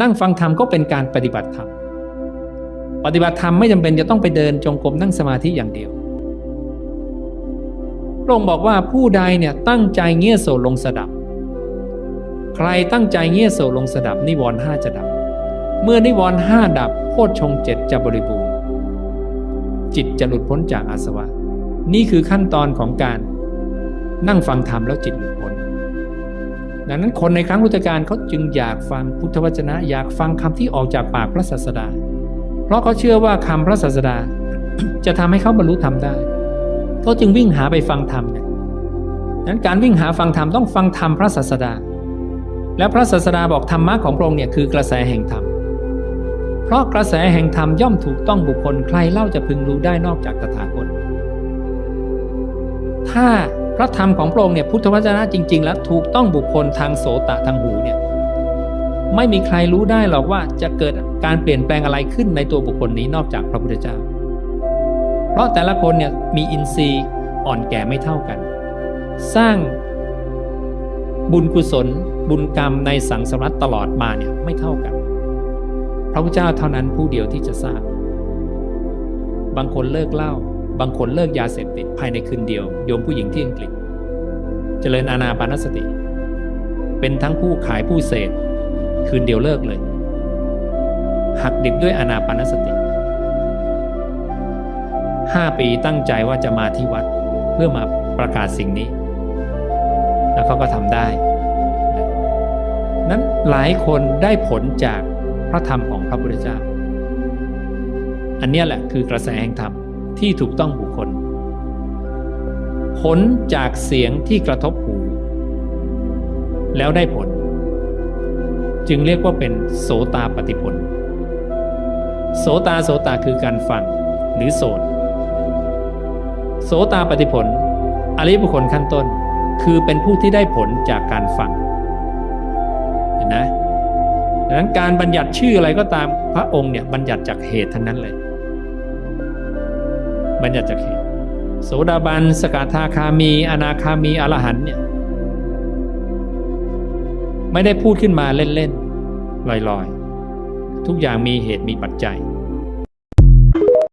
นั่งฟังธรรมก็เป็นการปฏิบัติธรรม ปฏิบัติธรรมไม่จำเป็นจะต้องไปเดินจงกรมนั่งสมาธิอย่างเดียวพระองค์บอกว่าผู้ใดเนี่ยตั้งใจเงี่ยโสลงสดับ ใครตั้งใจเงี่ยโสลงสดับนิวรณ์ห้าจะดับ เมื่อนิวรณ์ห้าดับโพชฌงเจ็ดจะบริบูรณ์จิตจะหลุดพ้นจากอาสวะ นี่คือขั้นตอนของการนั่งฟังธรรมแล้วจิตหลุดพ้น ดังนั้นคนในครั้งพุทธกาลเขาจึงอยากฟังพุทธวจนะ อยากฟังคำที่ออกจากปากพระศาสดา เพราะเขาเชื่อว่าคำพระศาสดา จะทำให้เขาบรรลุธรรมได้เขาจึงวิ่งหาไปฟังธรรมเนี่ยดังนั้นการวิ่งหาฟังธรรมต้องฟังธรรมพระศาสดา และพระศาสดาบอกธรรมะของพระองค์เนี่ยคือกระแสแห่งธรรม เพราะกระแสแห่งธรรมย่อมถูกต้องบุคคลใครเล่าจะพึงรู้ได้นอกจากตถาคตถ้า พระธรรมของพระองค์เนี่ยพุทธวจนะจริง ๆ แล้วถูกต้องบุคคลทางโสตะทางหูเนี่ยไม่มีใครรู้ได้หรอกว่าจะเกิดการเปลี่ยนแปลงอะไรขึ้นในตัวบุคคลนี้นอกจากพระพุทธเจ้า เพราะแต่ละคนเนี่ยมีอินทรีย์อ่อนแก่ไม่เท่ากัน สร้างบุญกุศล บุญกรรมในสังสารวัตตลอดมาเนี่ยไม่เท่ากัน พระพุทธเจ้าเท่านั้นผู้เดียวที่จะทราบ บางคนเลิกเล้า บางคนเลิกยาเสพติดภายในคืนเดียว โยมผู้หญิงที่อังกฤษ เจริญอานาปานสติ เป็นทั้งผู้ขายผู้เสพคืนเดียวเลิกเลย หักดิบด้วยอานาปานสติห้าปีตั้งใจว่าจะมาที่วัดเพื่อมาประกาศสิ่งนี้ แล้วเขาก็ทำได้ นั้นหลายคนได้ผลจากพระธรรมของพระพุทธเจ้า อันนี้แหละคือกระแสแห่งธรรม ที่ถูกต้องบุคคล ผลจากเสียงที่กระทบหู แล้วได้ผล จึงเรียกว่าเป็นโสตาปฏิผล โสตาโสตาคือการฟังหรือโสตโสตาปฏิผล อริยบุคคลขั้นต้น คือเป็นผู้ที่ได้ผลจากการฟังเห็นไหมดังนั้นการบัญญัติชื่ออะไรก็ตามพระองค์เนี่ยบัญญัติจากเหตุทั้งนั้นเลย บัญญัติจักเขตโสดาบัน สกทาคามี อนาคามี อรหันเนี่ยไม่ได้พูดขึ้นมาเล่นๆลอยๆ ทุกอย่างมีเหตุมีปัจจัย